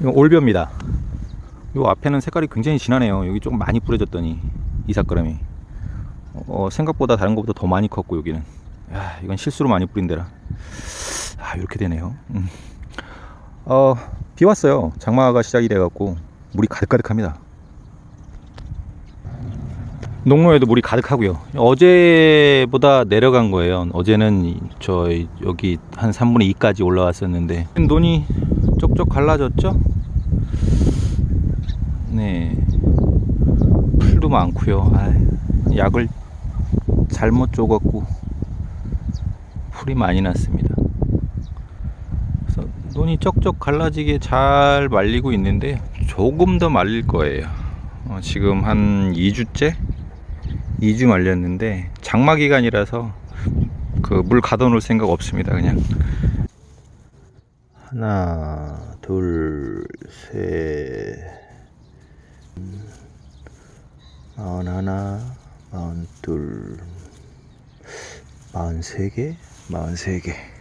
이거 올벼입니다. 요 앞에는 색깔이 굉장히 진하네요. 여기 좀 많이 뿌려졌더니 이삭그람이 어, 생각보다 다른 것보다 더 많이 컸고 여기는 야, 이건 실수로 많이 뿌린 데라 아 이렇게 되네요. 음. 어, 비 왔어요. 장마가 시작이 돼 갖고 물이 가득가득합니다. 농로에도 물이 가득하고요. 어제보다 내려간 거예요. 어제는 이- 저 여기 한 3분의 2까지 올라왔었는데 논이 쪽쪽 갈라졌죠? 네. 풀도 많고요. 아, 약을 잘못 줘갖고 풀이 많이 났습니다. 그래서 논이 쪽쪽 갈라지게 잘 말리고 있는데 조금 더 말릴 거예요. 어, 지금 한 2주째? 2주 말렸는데 장마 기간이라서 그 물 가둬놓을 생각 없습니다. 그냥 하나, 둘, 셋, 마흔 하나, 마흔 둘, 마흔 세 개, 마흔 세 개.